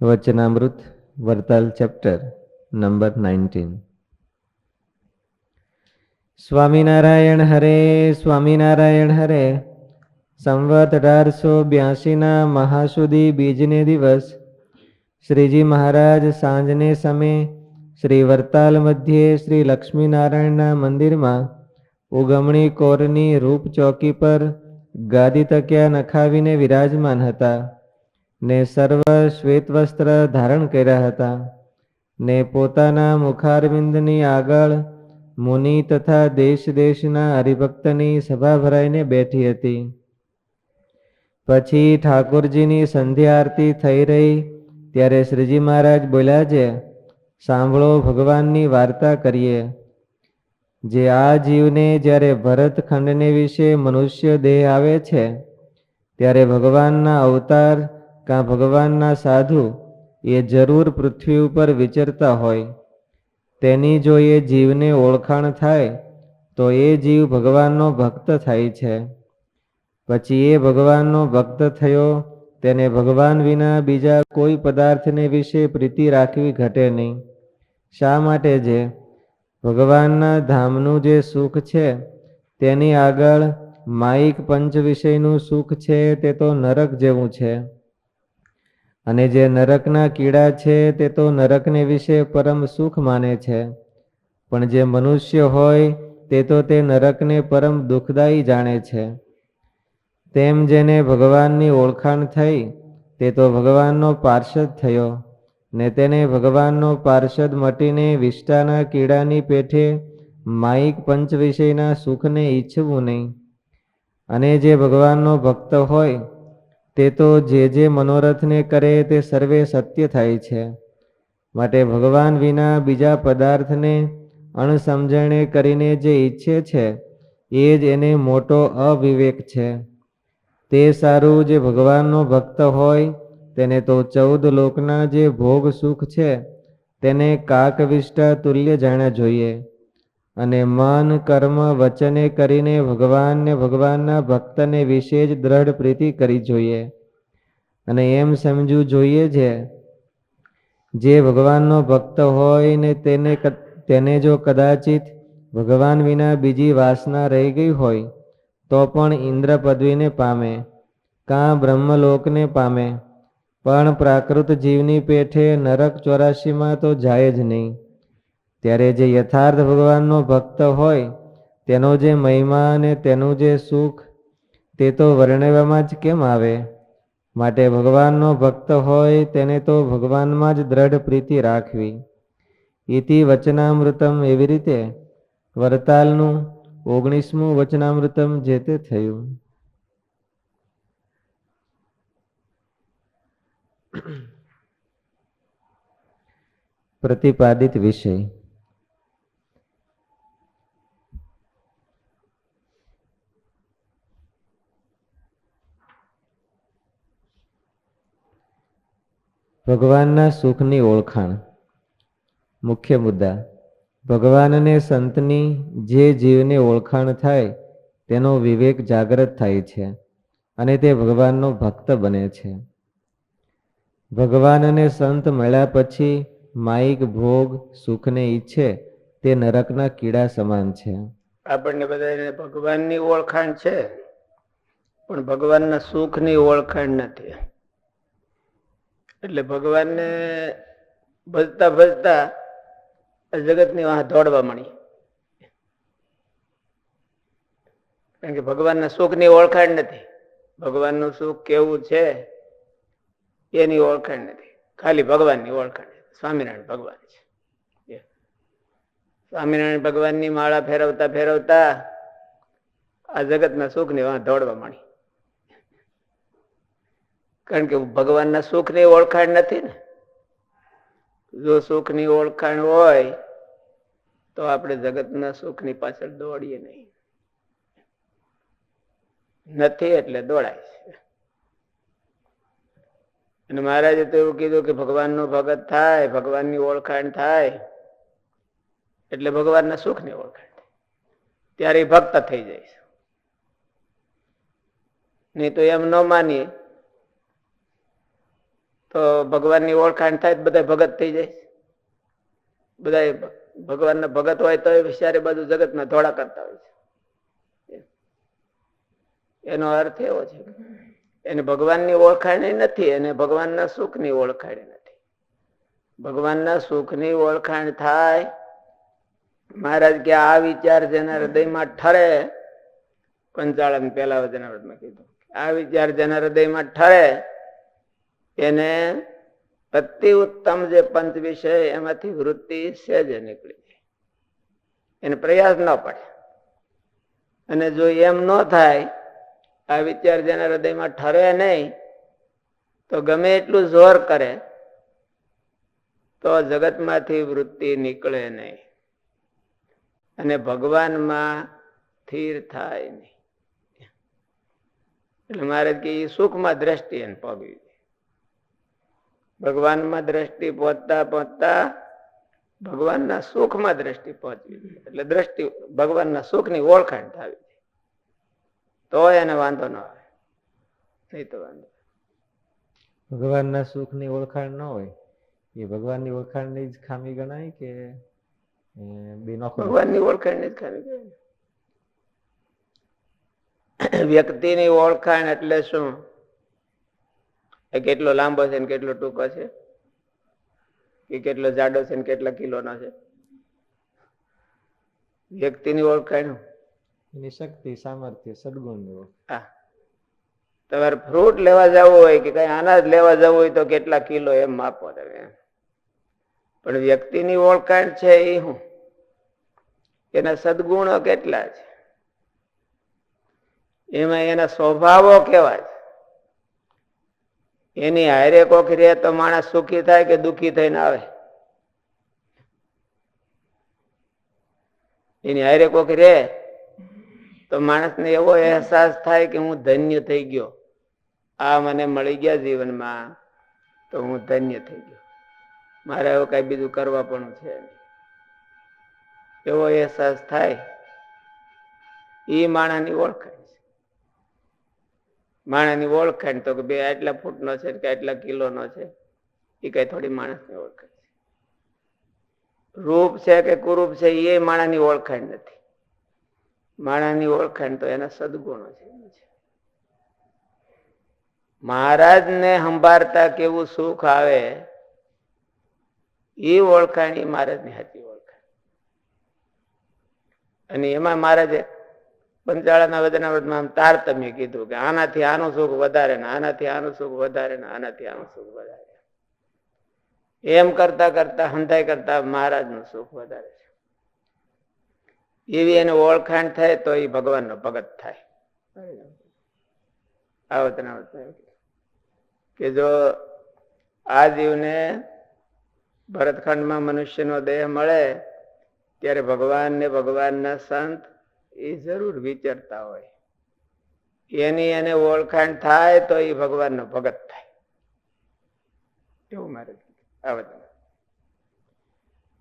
Vachanamrut Vartal chapter number nineteen. Swaminarayan હરે સ્વામિનારાયણ હરે, સંવત અઢારસો બ્યાસીના મહાસુદી બીજને દિવસ, શ્રીજી મહારાજ સાંજને સમયે શ્રી વર્તાલ મધ્યે શ્રી લક્ષ્મીનારાયણના મંદિરમાં ઉગમણી કોરની રૂપ ચોકી પર ગાદી તક્યા નખાવીને વિરાજમાન હતા. ને સર્વ શ્વેત વસ્ત્ર ધારણ કર્યા હતા. ને પોતાના મુખારવિંદની આગળ મુનિ તથા દેશ દેશના હરિભક્તની સભા ભરાઈને બેઠી હતી. પછી ઠાકોરજીની સંધ્યા આરતી થઈ રહી, ત્યારે શ્રીજી મહારાજ બોલ્યા છે, સાંભળો ભગવાનની વાર્તા કરીએ. જે આ જીવને જ્યારે ભરતખંડને વિશે મનુષ્ય દેહ આવે છે, ત્યારે ભગવાનના અવતાર કાં ભગવાનના સાધુ એ જરૂર પૃથ્વી ઉપર વિચરતા હોય, તેની જો એ જીવને ઓળખાણ થાય, તો એ જીવ ભગવાનનો ભક્ત થાય છે. પછી એ ભગવાનનો ભક્ત થયો, તેને ભગવાન વિના બીજા કોઈ પદાર્થને વિશે પ્રીતિ રાખવી ઘટે નહીં. શા માટે જે? ભગવાનના ધામનું જે સુખ છે, તેની આગળ માઇક પંચ વિષયનું સુખ છે, તે તો નરક જેવું છે. અને જે નરકના કીડા છે તે તો નરકને વિશે પરમ સુખ માને છે. પણ જે મનુષ્ય હોય તે તો તે નરકને પરમ દુઃખદાયી જાણે છે. તેમ જેને ભગવાનની ઓળખાણ થઈ, તે તો ભગવાનનો પાર્ષદ થયો. ને તેને ભગવાનનો પાર્ષદ મટીને વિષ્ટાના કીડાની પેઠે માઇક પંચ વિષયના સુખને ઈચ્છવું નહીં. અને જે ભગવાનનો ભક્ત હોય તે તો જે જે મનોરથને કરે તે સર્વે સત્ય થાય છે. માટે ભગવાન વિના બીજા પદાર્થને અણસમજણે કરીને જે ઈચ્છે છે, એ જ એને મોટો અવિવેક છે. તે સારું જે ભગવાનનો ભક્ત હોય, તેને તો ચૌદ લોકના જે ભોગ સુખ છે, તેને કાકવિષ્ટા તુલ્ય જાણ્યા જોઈએ. અને મન કર્મ વચને કરીને ભગવાનને ભગવાનના ભક્તને વિશે જ દ્રઢ પ્રીતિ કરી જોઈએ. અને એમ સમજવું જોઈએ છે, જે ભગવાનનો ભક્ત હોય ને તેને તેને જો કદાચિત ભગવાન વિના બીજી વાસના રહી ગઈ હોય, તો પણ ઇન્દ્ર પદવીને પામે, કાં બ્રહ્મલોકને પામે. પણ પ્રાકૃત જીવની પેઠે નરક ચોરાશીમાં તો જાય જ નહીં. ત્યારે જે યથાર્થ ભગવાનનો ભક્ત હોય, તેનો જે મહિમા અને તેનું જે સુખ, તે તો વર્ણવવામાં જ કેમ આવે? માટે ભગવાનનો ભક્ત હોય, તેને તો ભગવાનમાં જ દ્રઢ પ્રીતિ રાખવી. ઇતિ વચનામૃતમ એવી રીતે વરતાલનું ઓગણીસમું વચનામૃતમ જે તે થયું. પ્રતિપાદિત વિષય. ભગવાનના સુખની ઓળખાણ. મુખ્ય મુદ્દા, ભગવાનને સંતની જે જીવને ઓળખાણ થાય, તેનો વિવેક જાગૃત થાય છે અને તે ભગવાનનો ભક્ત બને છે. ભગવાનને સંત મળ્યા પછી માઇક ભોગ, સુખને ઈચ્છે તે નરકના કીડા સમાન છે. આપણને બધાને ભગવાનની ઓળખાણ છે, પણ ભગવાનના સુખની ઓળખાણ નથી. એટલે ભગવાનને ભજતા ભજતા જગતની વાહ દોડવા મળી. કારણ કે ભગવાનના સુખની ઓળખાણ નથી. ભગવાનનું સુખ કેવું છે? એની ઓળખાણ નથી. ખાલી ભગવાનની ઓળખાણ સ્વામિનારાયણ ભગવાન છે. સ્વામિનારાયણ ભગવાનની માળા ફેરવતા ફેરવતા આ જગતના સુખની વાહ દોડવા માંડી કારણ કે ભગવાનના સુખની ઓળખાણ નથી ને. જો સુખની ઓળખાણ હોય, તો આપણે જગતના સુખની પાછળ દોડીએ નહીં. નથી એટલે દોડાય છે. અને મહારાજે તો એવું કીધું કે ભગવાનનો ભગત થાય, ભગવાનની ઓળખાણ થાય, એટલે ભગવાનના સુખની ઓળખાણ થાય. ત્યારે ભક્ત થઈ જાય છે. નહીં તો એમ ન માનીએ તો ભગવાનની ઓળખાણ થાય બધા ભગત થઈ જાય. બધા ભગવાનના ભગત હોય તો સારી બાજુ જગતમાં ધોળા કરતા હોય છે. એનો અર્થ એવો છે એને ભગવાનની ઓળખાણી નથી, એને ભગવાનના સુખની ઓળખાણી નથી. ભગવાનના સુખની ઓળખાણ થાય. મહારાજ કે આ વિચાર જેના હૃદયમાં ઠરે. પંચાળન પેલા વચનાવૃતમાં કીધું આ વિચાર જેના હૃદયમાં ઠરે. એને અતિ ઉત્તમ જે પંચ વિષય એમાંથી વૃત્તિ સહેજ નીકળી જાય એને પ્રયાસ ન પડે. અને જો એમ ન થાય, આ વિચાર જેના હૃદયમાં ઠરે નહીં, તો ગમે એટલું જોર કરે, તો જગતમાંથી વૃત્તિ નીકળે નહીં. અને ભગવાનમાં સ્થિર થાય નહીં. એટલે મારે કે એ સુખમાં દ્રષ્ટિ એને પગવી ભગવાનમાં દ્રષ્ટિ પહોંચતા પહોંચતા ભગવાનના સુખમાં દ્રષ્ટિ પહોંચવી એટલે દ્રષ્ટિ ભગવાનના સુખની ઓળખાણ થવી તો એને વાંધો ન આવે. નહીં તો વાંધો ભગવાનના સુખની ઓળખાણ ન હોય. એ ભગવાનની ઓળખાણની જ ખામી ગણાય કે ભગવાનની ઓળખાણની જ ખામી ગણાય. વ્યક્તિની ઓળખાણ એટલે શું? એ કેટલો લાંબો છે ને કેટલો ટૂંકો છે? કે કેટલો જાડો છે ને કેટલા કિલોનો છે? વ્યક્તિની ઓળખાણ. એની શક્તિ સામર્થ્ય સદગુણની હા. તમારે ફ્રૂટ લેવા જવું હોય કે કઈ અનાજ લેવા જવું હોય તો કેટલા કિલો એમ માપો તમે. પણ વ્યક્તિની ઓળખાણ છે એ શું? એના સદગુણો કેટલા છે? એમાં એના સ્વભાવો કેવા છે? એની હારે કોક રે તો માણસ સુખી થાય કે દુખી થઈને આવે? એની હારે કોક રે તો માણસને એવો અહેસાસ થાય કે હું ધન્ય થઈ ગયો. આ મને મળી ગયા જીવનમાં તો હું ધન્ય થઈ ગયો. મારે હવે કઈ બીજું કરવા પણ છે એવો અહેસાસ થાય. એ માણાની ઓળખાણ છે માણાની ઓળખાણ તો કે બે આટલા ફૂટનો છે કે આટલા કિલોનો છે. એ કઈ થોડી માણસની ઓળખાણ છે. રૂપ છે કે કુરૂપ છે એ માણાની ઓળખાણ નથી. માણસની ઓળખાણ તો એના સદગુણો છે. મહારાજને સંભાળતા કેવું સુખ આવે એ ઓળખાણ એ મહારાજની હતી ઓળખાણ. અને એમાં મહારાજે પંચાળાના વચનાવૃતમાં આમ તારતમ્ય કીધું કે આનાથી આનું સુખ વધારે ને આનાથી આનું સુખ વધારે ને આનાથી આનું સુખ વધારે. એમ કરતા કરતા, હંધાઈ કરતા મહારાજનું સુખ વધારે છે. એવી એને ઓળખાણ થાય તો એ ભગવાનનો ભગત થાય. આ વચનાવૃતમાં કે જો આ જીવને ભરતખંડમાં મનુષ્યનો દેહ મળે, ત્યારે ભગવાન ને ભગવાનના સંત એ જરૂર વિચારતા હોય. એની એને ઓળખાણ થાય તો એ ભગવાનનો ભગત થાય. એવું મારે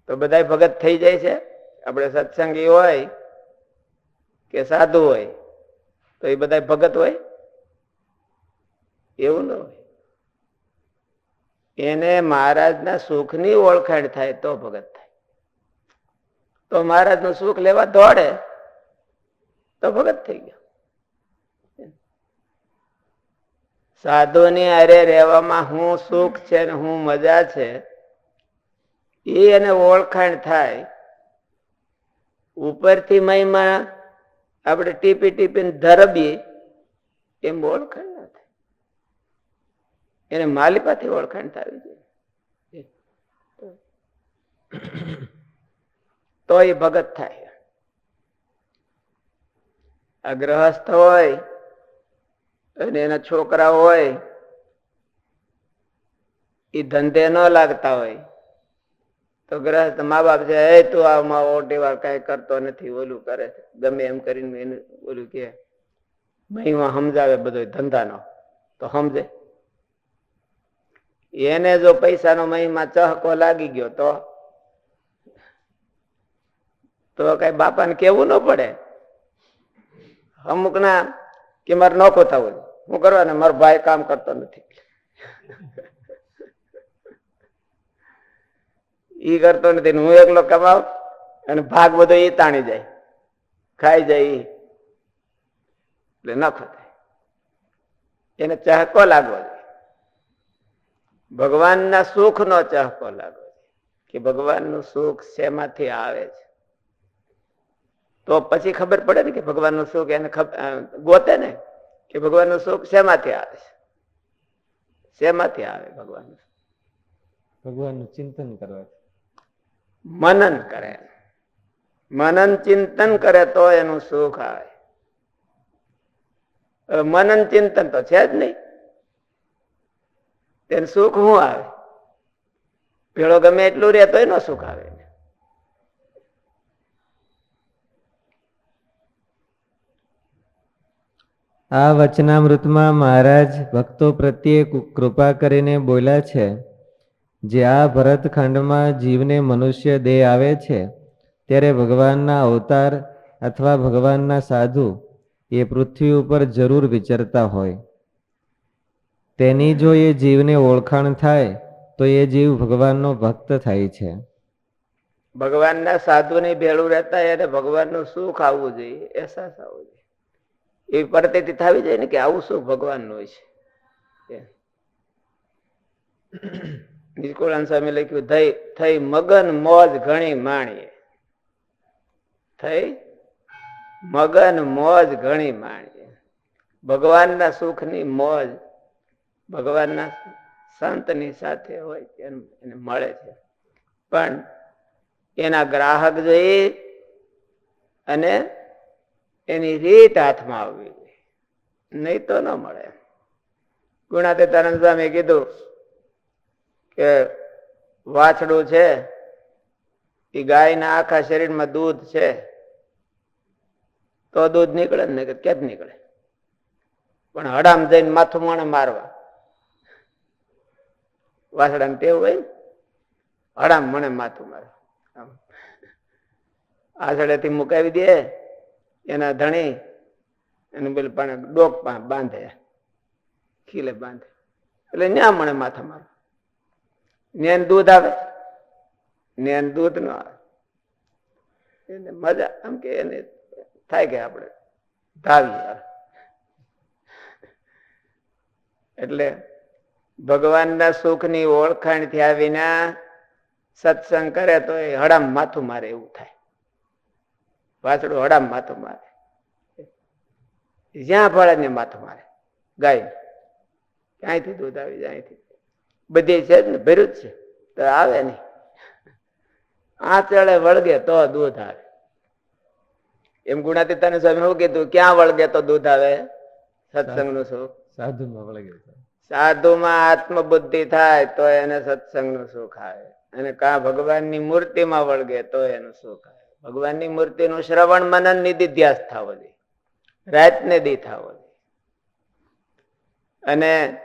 તો બધા ભગત થઈ જાય છે. આપણે સત્સંગી હોય કે સાધુ હોય, તો એ બધા ભગત હોય? એવું ન હોય. એને મહારાજના સુખની ઓળખાણ થાય તો ભગત થાય. તો મહારાજનું સુખ લેવા દોડે. તો ભગત થઈ ગયો. સાધુની અરે રહેવામાં હું સુખ છે ને હું મજા છે, એ એને ઓળખાણ થાય. ઉપરથી મહિમા આપણે ટીપી ટીપીને ધરબીએ, એમ ઓળખાણ ના થાય. એને માલિપાથી ઓળખાણ થવી જોઈએ તો એ ભગત થાય. આ ગ્રહસ્થ હોય અને એના છોકરા હોય, એ ધંધે ન લાગતા હોય. તો ગ્રહસ્થ મા બાપ છે, એ તું આ ઓટેવાર ઓટી કઈ કરતો નથી, ઓલું કરે ગમે એમ કરીને એને ઓલું કે મહિમા સમજાવે બધો ધંધાનો. તો સમજે એને જો પૈસાનો મહિમા ચહકો લાગી ગયો તો તો કઈ બાપાને કેવું ન પડે. અમુક ના કે મારે ન ખોતા હોય. હું કરવાને મારો ભાઈ કામ કરતો નથી. એ કરતો નથી હું એકલો કમાવ અને ભાગ બધો એ તાણી જાય. ખાઈ જાય એટલે ન ખોતાય એને ચહકો લાગવો જોઈએ. ભગવાનના સુખનો ચહકો લાગવો કે ભગવાનનું સુખ શેમાંથી આવે છે? તો પછી ખબર પડે ને કે ભગવાનનો સુખ એને ગોતે ને કે ભગવાનનો સુખ શેમાંથી આવે છે? શેમાંથી આવે ભગવાનનું સુખ? ભગવાનનું ચિંતન કરવા મનન કરે. મનન ચિંતન કરે તો એનું સુખ આવે. મનન ચિંતન તો છે જ નહીં. તેનું સુખ શું આવે? ભેળો ગમે એટલું રહે તો એનો સુખ આવે આ વચનામૃતમાં મહારાજ ભક્તો પ્રત્યે કૃપા કરીને બોલ્યા છે, જે આ ભરતખંડમાં જીવને મનુષ્ય દેહ આવે છે, ત્યારે ભગવાનના અવતાર અથવા ભગવાનના સાધુ એ પૃથ્વી ઉપર જરૂર વિચરતા હોય. તેની જો એ જીવને ઓળખાણ થાય, તો એ જીવ ભગવાનનો ભક્ત થાય છે. ભગવાનના સાધુની ભેળું રહેતા એને ભગવાનનું સુખ આવવું જોઈએ? અહેસાસ આવવો જોઈએ. એવી પરતેથી થવી જાય ને કે આવું શું ભગવાનનું હોય છે. નિષ્કુળાન સ્વામી લખ્યું, થઈ થઈ મગન મોજ ઘણી માણીએ. થઈ મગન મોજ ઘણી માણીએ. ભગવાનના સુખની મોજ ભગવાનના સંતની સાથે હોય એને મળે છે. પણ એના ગ્રાહક જોઈએ અને એની રીત હાથમાં આવવી જોઈએ. તો ન મળે. ગુણાતીતાનંદ સ્વામી કીધું કે વાછડું છે એ ગાયના આખા શરીરમાં દૂધ છે, તો દૂધ નીકળે ને કે જ નીકળે? પણ હડામ જઈને માથું માણે મારવા. વાછડા ટેવ હોય હડામ મને માથું મારવા. આમ. આછડેથી મુકાવી દે. એના ધણી એને બોલે પણ ડોક બાંધે, ખીલે બાંધે. એટલે ન્યા મળે માથા મારું નેન દૂધ આવે. નેન દૂધ ન આવે. એને મજા, આમ કે એને થાય કે આપણે ધાવી એટલે ભગવાનના સુખની ઓળખાણ થયા વિના સત્સંગ કરે તો એ હડામ માથું મારે એવું થાય. વાછડું હડામ માથો મારે. જ્યાં ફળે ને માથું મારે. ગાય. ક્યાંયથી દૂધ આવી જાય બધે છે ને ભર્યું જ છે. તો આવે નહીં. આંચળે વળગે તો દૂધ આવે. એમ ગુણાતીતાને સ્વામી શું કીધું? ક્યાં વળગે તો દૂધ આવે? સત્સંગનું સુખ સાધુમાં વળગે સાધુમાં આત્મબુદ્ધિ થાય તો એને સત્સંગનું સુખ આવે અને કા ભગવાનની મૂર્તિમાં વળગે તો એનું સુખ આવે ભગવાનની મૂર્તિનું શ્રવણ મનન નિધિધ્યાસ થવો જોઈએ રાતને દી થવો અને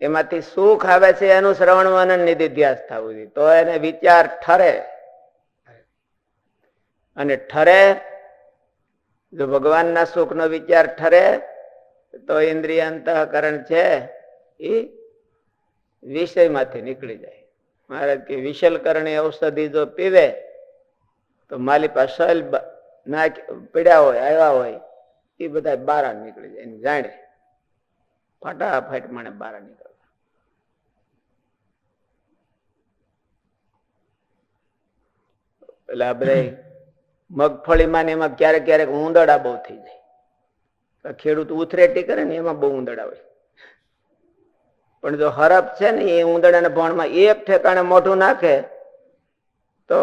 એમાંથી સુખ આવે છે એનું શ્રવણ મનન નિધિધ્યાસ થવું જોઈએ તો એને વિચાર ઠરે. અને ઠરે, જો ભગવાનના સુખનો વિચાર ઠરે, તો ઇન્દ્રિય અંતઃકરણ છે એ વિષયમાંથી નીકળી જાય. મહારાજ કે વિશલકરણી ઔષધિ જો પીવે તો માલી પાસે બ- પીડ્યા હોય, આવ્યા હોય, એ બધા બારા નીકળી જાય, એને જાણે. ફટાફટ મને બાર નીકળે એટલે આપણે મગફળીમાં ને એમાં ક્યારેક ક્યારેક ઉંદડા બહુ થઈ જાય. ખેડૂત ઉથરેટી કરે ને એમાં બહુ ઉંદડા હોય. પણ જો હરફ છે ને એ ઉંદરડાના ભણમાં એક ઠેકાણે મોઢું નાખે, તો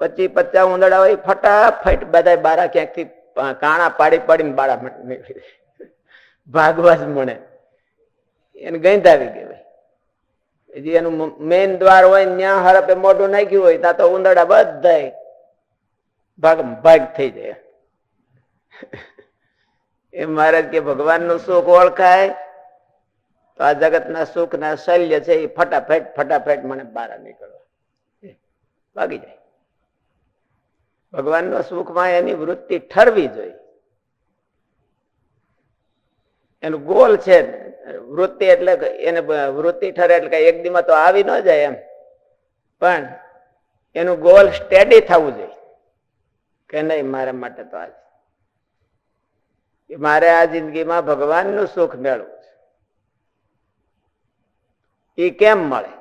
પચી પચાસ ઉંદડા હોય, ફટાફટ બધા બારા ક્યાંકથી કાણા પાડી પાડીને બાળા નીકળી ભાગવા જ મળે. એને ગંધ આવી ગઈ હજી એનું મેન દ્વાર હોય ત્યાં હરપે મોઢું નાખ્યું હોય, ત્યાં તો ઉંદડા બધાય ભાગ ભાગ થઈ જાય. એ મહારાજ કે, ભગવાનનું સુખ ઓળખાય? તો આ જગતના સુખના શલ્ય છે, એ ફટાફટ ફટાફટ મને બહાર નીકળવા. ભાગી જાય. ભગવાનના સુખમાં એની વૃત્તિ ઠરવી જોઈએ. એનું ગોલ છે વૃત્તિ એટલે કે એને વૃત્તિ ઠરે એટલે કઈ એક દીમાં તો આવી ન જાય એમ. પણ એનું ગોલ સ્ટેડી થવું જોઈએ. કે નહીં, મારા માટે તો આજ. મારે આ જિંદગીમાં ભગવાનનું સુખ મેળવવું છે. એ કેમ મળે?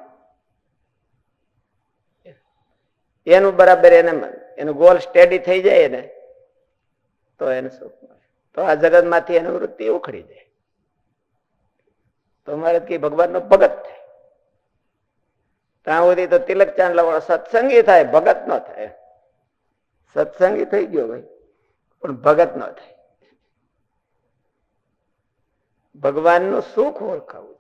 એનું બરાબર એને મન- એનું ગોલ સ્ટેડી થઈ જાય ને, તો એને સુખ તો આ જગતમાંથી એની વૃત્તિ ઉખડી જાય. તો મારે કે ભગવાનનો ભગત થાય. ત્યાં સુધી તો તિલક ચાંદલા વાળો સત્સંગી થાય, ભગત નો થાય. સત્સંગી થઈ ગયો ભાઈ, પણ ભગત ન થાય. ભગવાનનું સુખ ઓળખાવું